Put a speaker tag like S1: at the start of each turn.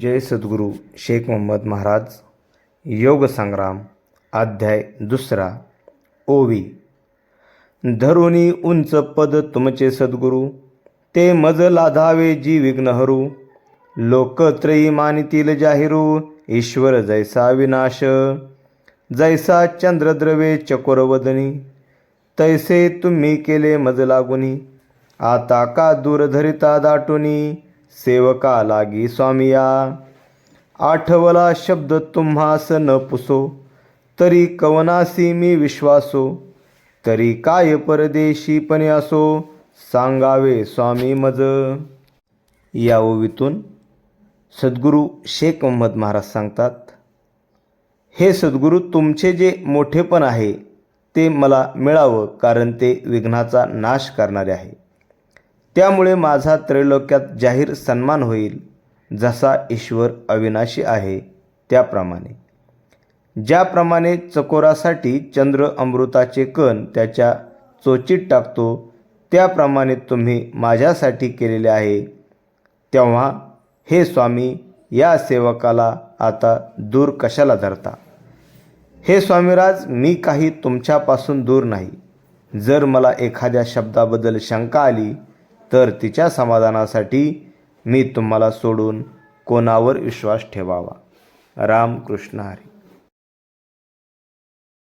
S1: जय सद्गुरू शेख मोहम्मद महाराज योग संग्राम अध्याय दुसरा ओवी. धरुणी उंच पद तुमचे सद्गुरू ते मज लाधावे जी विघ्नहरू लोकत्रयी मानितील जाहिरू ईश्वर जैसा विनाश. जैसा चंद्रद्रवे चकोरवदनी तैसे तुम्ही केले मज लागुनी. आता का दूरधरिता दाटुनी? सेवका लागी स्वामिया आठवला शब्द तुम्हास न पुसो तरी कवनासी मी विश्वासो तरी काय परदेशीपणे असो सांगावे स्वामी मज. या ओवीतून सद्गुरू शेख मोहम्मद महाराज सांगतात हे सद्गुरू तुमचे जे मोठेपण आहे ते मला मिळावं कारण ते विघ्नाचा नाश करणारे आहे. त्यामुळे माझा त्रैलोक्यात जाहीर सन्मान होईल जसा ईश्वर अविनाशी आहे त्याप्रमाणे. ज्याप्रमाणे चकोरासाठी चंद्र अमृताचे कण त्याच्या चोचीत टाकतो त्याप्रमाणे तुम्ही माझ्यासाठी केलेले आहे. तेव्हा हे स्वामी या सेवकाला आता दूर कशाला धरता? हे स्वामीराज मी काही तुमच्यापासून दूर नाही. जर मला एखाद्या शब्दाबद्दल शंका आली तर तिच्या समाधानासाठी मी तुम्हाला सोडून कोणावर विश्वास ठेवावा. रामकृष्ण हरी.